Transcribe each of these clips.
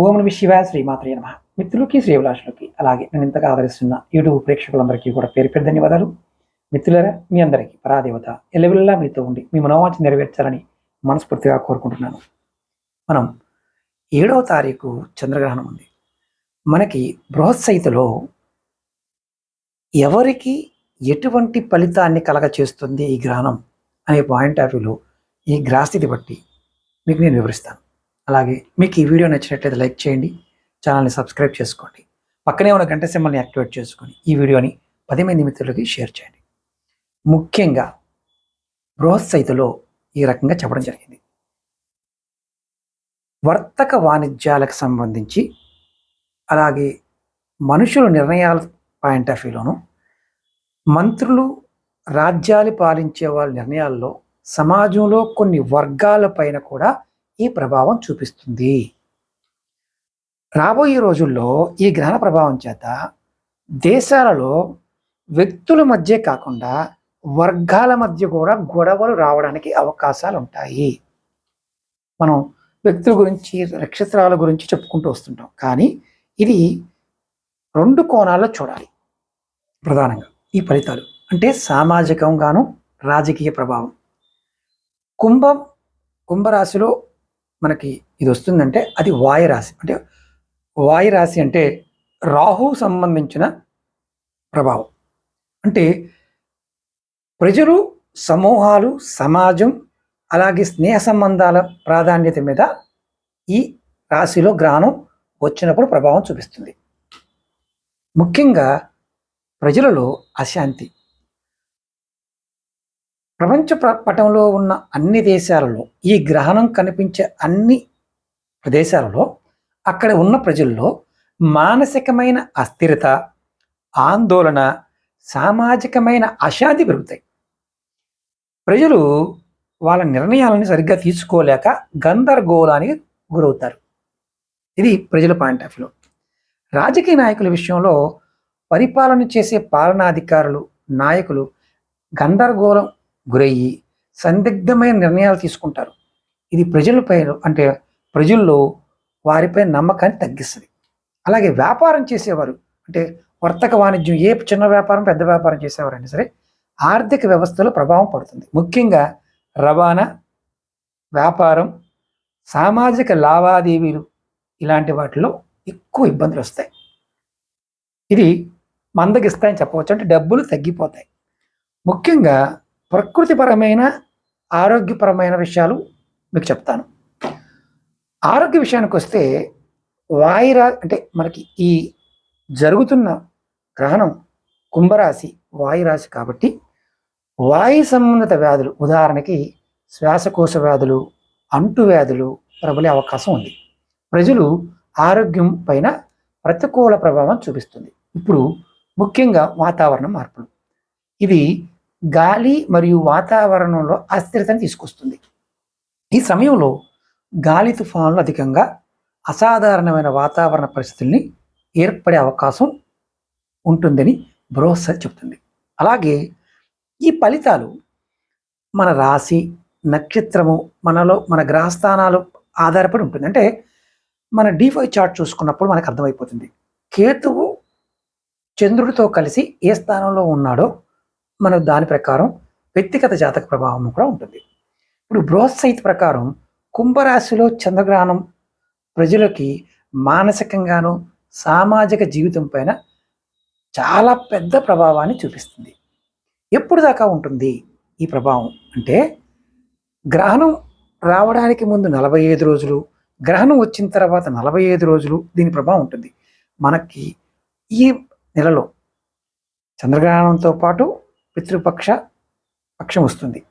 ఓం Nami శివాయ శ్రీమాత్రే నమ. మిత్రులకి శ్రీవిలాసులకి అలాగే నేను ఇంతగా ఆదరిస్తున్న యూట్యూబ్ ప్రేక్షకులందరికీ కూడా పేరు పేరు ధన్యవాదాలు. మిత్రులరా మీ అందరికీ పరాదేవత ఎల్లవెల్లా మీతో ఉండి మీ మనోవాంఛ నెరవేర్చాలని మనస్ఫూర్తిగా కోరుకుంటున్నాను. మనం ఏడవ తారీఖు చంద్రగ్రహణం ఉంది. మనకి బృహత్సైతలో ఎవరికి ఎటువంటి ఫలితాన్ని కలగ చేస్తుంది ఈ గ్రహణం అనే పాయింట్ ఆఫ్ వ్యూలో ఈ గ్రహస్థితి బట్టి మీకు నేను వివరిస్తాను. అలాగే మీకు ఈ వీడియో నచ్చినట్లయితే లైక్ చేయండి ఛానల్ని సబ్స్క్రైబ్ చేసుకోండి పక్కనే ఉన్న గంట సింబల్ని యాక్టివేట్ చేసుకొని ఈ వీడియోని పది మంది మిత్రులకి షేర్ చేయండి. ముఖ్యంగా బృహత్సైతులో ఈ రకంగా చెప్పడం జరిగింది. వర్తక వాణిజ్యాలకు సంబంధించి అలాగే మనుషుల నిర్ణయాల పాయింట్ ఆఫ్ వ్యూలోను మంత్రులు రాజ్యాలు పాలించే వాళ్ళ నిర్ణయాల్లో సమాజంలో కొన్ని వర్గాల పైన కూడా ఈ ప్రభావం చూపిస్తుంది. రాబోయే రోజుల్లో ఈ గ్రహణ ప్రభావం చేత దేశాలలో వ్యక్తుల మధ్య కాకుండా వర్గాల మధ్య కూడా గొడవలు రావడానికి అవకాశాలు ఉంటాయి. మనం వ్యక్తుల గురించి నక్షత్రాల గురించి చెప్పుకుంటూ వస్తుంటాం. కానీ ఇది రెండు కోణాల్లో చూడాలి. ప్రధానంగా ఈ ఫలితాలు. అంటే సామాజికంగాను రాజకీయ ప్రభావం. కుంభం కుంభరాశిలో మనకి ఇది వస్తుందంటే అది వాయురాశి. అంటే వాయురాశి అంటే రాహు సంబంధించిన ప్రభావం. అంటే ప్రజలు సమూహాలు సమాజం అలాగే స్నేహ సంబంధాల ప్రాధాన్యత మీద ఈ రాశిలో గ్రహణం వచ్చినప్పుడు ప్రభావం చూపిస్తుంది. ముఖ్యంగా ప్రజలలో అశాంతి. ప్రపంచ పటంలో ఉన్న అన్ని దేశాలలో ఈ గ్రహణం కనిపించే అన్ని ప్రదేశాలలో అక్కడ ఉన్న ప్రజల్లో మానసికమైన అస్థిరత ఆందోళన సామాజికమైన అశాంతి పెరుగుతాయి. ప్రజలు వాళ్ళ నిర్ణయాలను సరిగ్గా తీసుకోలేక గందరగోళానికి గురవుతారు. ఇది ప్రజల పాయింట్ ఆఫ్ వ్యూ రాజకీయ నాయకుల విషయంలో పరిపాలన చేసే పాలనాధికారులు నాయకులు గందరగోళం గురయ్యి సందిగ్ధమైన నిర్ణయాలు తీసుకుంటారు. ఇది ప్రజలపై అంటే ప్రజల్లో వారిపై నమ్మకాన్ని తగ్గిస్తుంది. అలాగే వ్యాపారం చేసేవారు అంటే వర్తక వాణిజ్యం ఏ చిన్న వ్యాపారం పెద్ద వ్యాపారం చేసేవారైనా సరే ఆర్థిక వ్యవస్థలో ప్రభావం పడుతుంది. ముఖ్యంగా రవాణా వ్యాపారం సామాజిక లావాదేవీలు ఇలాంటి వాటిలో ఎక్కువ ఇబ్బందులు వస్తాయి. ఇది మందగిస్తాయని చెప్పవచ్చు. అంటే డబ్బులు తగ్గిపోతాయి. ముఖ్యంగా ప్రకృతిపరమైన ఆరోగ్యపరమైన విషయాలు మీకు చెప్తాను. ఆరోగ్య విషయానికి వస్తే వాయురా అంటే మనకి ఈ జరుగుతున్న గ్రహణం కుంభరాశి వాయురాశి కాబట్టి వాయు సంబంధిత వ్యాధులు ఉదాహరణకి శ్వాసకోశ వ్యాధులు అంటు వ్యాధులు ప్రబలే అవకాశం ఉంది. ప్రజలు ఆరోగ్యం పైన ప్రతికూల ప్రభావం చూపిస్తుంది. ఇప్పుడు ముఖ్యంగా వాతావరణ మార్పులు. ఇది గాలి మరియు వాతావరణంలో అస్థిరతను తీసుకొస్తుంది. ఈ సమయంలో గాలి తుఫాన్లు అధికంగా అసాధారణమైన వాతావరణ పరిస్థితుల్ని ఏర్పడే అవకాశం ఉంటుందని బ్రోస చెప్తుంది అలాగే ఈ ఫలితాలు మన రాశి నక్షత్రము మనలో మన గ్రహస్థానాలు ఆధారపడి ఉంటుంది. అంటే మన డిఫై చార్ట్ చూసుకున్నప్పుడు మనకు అర్థమైపోతుంది. కేతువు చంద్రుడితో కలిసి ఏ స్థానంలో ఉన్నాడో మన దాని ప్రకారం వ్యక్తిగత జాతక ప్రభావం కూడా ఉంటుంది. ఇప్పుడు బృహత్సైత్ ప్రకారం కుంభరాశిలో చంద్రగ్రహణం ప్రజలకి మానసికంగాను సామాజిక జీవితం పైన చాలా పెద్ద ప్రభావాన్ని చూపిస్తుంది. ఎప్పుడు దాకా ఉంటుంది ఈ ప్రభావం? అంటే గ్రహణం రావడానికి ముందు నలభై ఐదు రోజులు గ్రహణం వచ్చిన తర్వాత నలభై ఐదు రోజులు దీని ప్రభావం ఉంటుంది. మనకి ఈ నెలలో చంద్రగ్రహణంతో పాటు పితృపక్ష పక్షం వస్తుంది.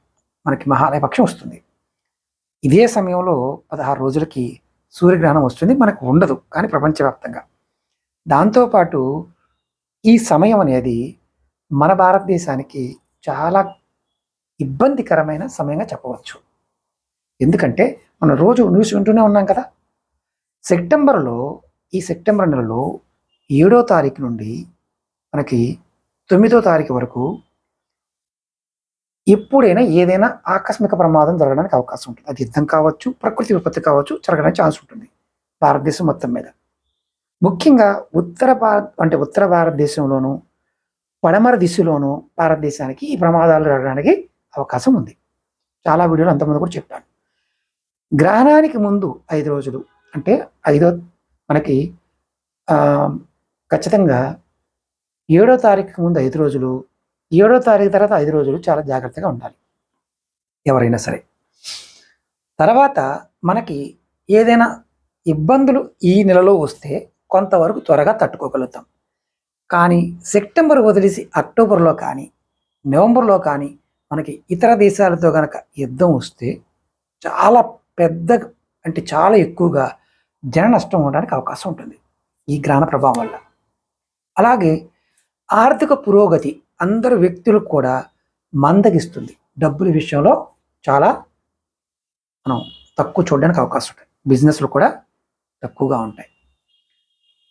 మనకి మహాలయ పక్షం వస్తుంది. ఇదే సమయంలో పదహారు రోజులకి సూర్యగ్రహణం వస్తుంది. మనకు ఉండదు కానీ ప్రపంచవ్యాప్తంగా. దాంతోపాటు ఈ సమయం అనేది మన భారతదేశానికి చాలా ఇబ్బందికరమైన సమయంగా చెప్పవచ్చు. ఎందుకంటే మనం రోజు న్యూస్ వింటూనే ఉన్నాం కదా. సెప్టెంబర్లో ఈ సెప్టెంబర్ నెలలో ఏడో తారీఖు నుండి మనకి తొమ్మిదో తారీఖు వరకు ఎప్పుడైనా ఏదైనా ఆకస్మిక ప్రమాదం జరగడానికి అవకాశం ఉంటుంది. అది యుద్ధం కావచ్చు ప్రకృతి విపత్తి కావచ్చు జరగడానికి ఛాన్స్ ఉంటుంది. భారతదేశం మొత్తం మీద. ముఖ్యంగా ఉత్తర భారత్ అంటే ఉత్తర భారతదేశంలోను పడమర దిశలోను భారతదేశానికి ఈ ప్రమాదాలు జరగడానికి అవకాశం ఉంది. చాలా వీడియోలు అంతకుముందు కూడా చెప్పాను. గ్రహణానికి ముందు ఐదు రోజులు అంటే ఐదో మనకి ఖచ్చితంగా ఏడో తారీఖు ముందు ఐదు రోజులు ఏడో తారీఖు తర్వాత ఐదు రోజులు చాలా జాగ్రత్తగా ఉండాలి. ఎవరైనా సరే. తర్వాత మనకి ఏదైనా ఇబ్బందులు ఈ నెలలో వస్తే కొంతవరకు త్వరగా తట్టుకోగలుగుతాం. కానీ సెప్టెంబర్ వదిలేసి అక్టోబర్లో కానీ నవంబర్లో కానీ మనకి ఇతర దేశాలతో కనుక యుద్ధం వస్తే చాలా పెద్ద అంటే చాలా ఎక్కువగా జన నష్టం ఉండడానికి అవకాశం ఉంటుంది ఈ గ్రహణ ప్రభావం వల్ల. అలాగే ఆర్థిక పురోగతి అందరు వ్యక్తులకు కూడా మందగిస్తుంది. డబ్బుల విషయంలో చాలా మనం తక్కువ చూడడానికి అవకాశం ఉంటుంది బిజినెస్లు కూడా తక్కువగా ఉంటాయి.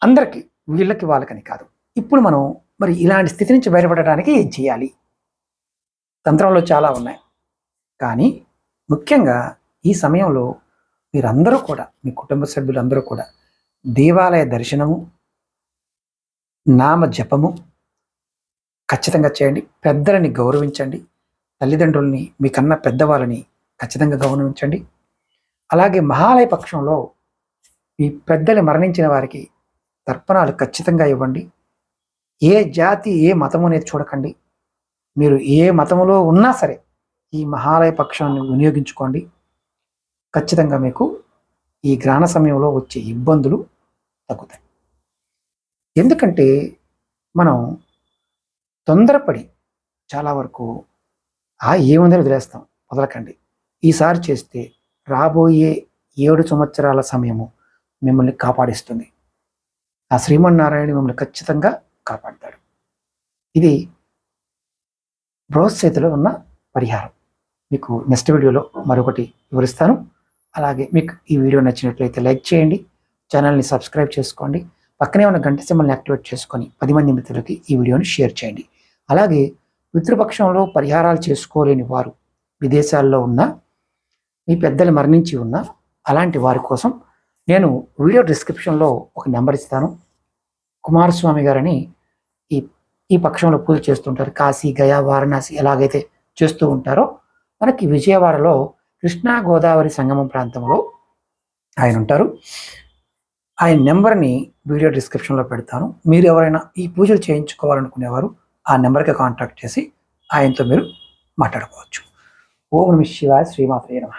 అందరికీ వీళ్ళకి వాళ్ళకని కాదు. ఇప్పుడు మనం మరి ఇలాంటి స్థితి నుంచి బయటపడడానికి ఏం చేయాలి? తంత్రంలో చాలా ఉన్నాయి. కానీ ముఖ్యంగా ఈ సమయంలో మీరందరూ కూడా మీ కుటుంబ సభ్యులందరూ కూడా దేవాలయ దర్శనము నామ జపము ఖచ్చితంగా చేయండి. పెద్దలని గౌరవించండి. తల్లిదండ్రుల్ని మీకన్నా పెద్దవాళ్ళని ఖచ్చితంగా గౌరవించండి. అలాగే మహాలయ పక్షంలో మీ పెద్దలు మరణించిన వారికి తర్పణాలు ఖచ్చితంగా ఇవ్వండి. ఏ జాతి ఏ మతము అనేది చూడకండి. మీరు ఏ మతములో ఉన్నా సరే ఈ మహాలయ పక్షాన్ని వినియోగించుకోండి. ఖచ్చితంగా మీకు ఈ గ్రహణ సమయంలో వచ్చే ఇబ్బందులు తగ్గుతాయి. ఎందుకంటే మనం తొందరపడి చాలా వరకు ఆ ఏముందని వదిలేస్తాం. వదలకండి. ఈసారి చేస్తే రాబోయే ఏడు సంవత్సరాల సమయము మిమ్మల్ని కాపాడిస్తుంది. ఆ శ్రీమన్నారాయణ మిమ్మల్ని ఖచ్చితంగా కాపాడతాడు. ఇది బ్రోస్ చేతిలో ఉన్న పరిహారం. మీకు నెక్స్ట్ వీడియోలో మరొకటి వివరిస్తాను. అలాగే మీకు ఈ వీడియో నచ్చినట్లయితే లైక్ చేయండి. ఛానల్ని సబ్స్క్రైబ్ చేసుకోండి. పక్కనే ఉన్న గంట సింబల్ని యాక్టివేట్ చేసుకొని పది మంది మిత్రులకి ఈ వీడియోని షేర్ చేయండి. అలాగే పితృపక్షంలో పరిహారాలు చేసుకోలేని వారు విదేశాల్లో ఉన్న మీ పెద్దలు మరణించి ఉన్న అలాంటి వారి కోసం నేను వీడియో డిస్క్రిప్షన్లో ఒక నెంబర్ ఇస్తాను. కుమారస్వామి గారని ఈ ఈ పక్షంలో పూజ చేస్తుంటారు. కాశీ గయా వారణాసి ఎలాగైతే చేస్తూ ఉంటారో మనకి విజయవాడలో కృష్ణా గోదావరి సంగమం ప్రాంతంలో ఆయన ఉంటారు. ఆయన నెంబర్ని వీడియో డిస్క్రిప్షన్లో పెడతాను. మీరు ఎవరైనా ఈ పూజలు చేయించుకోవాలనుకునేవారు ఆ నెంబర్కి కాంటాక్ట్ చేసి ఆయనతో మీరు మాట్లాడుకోవచ్చు. ఓం నమ శివాయ శ్రీమాత్రే నమ.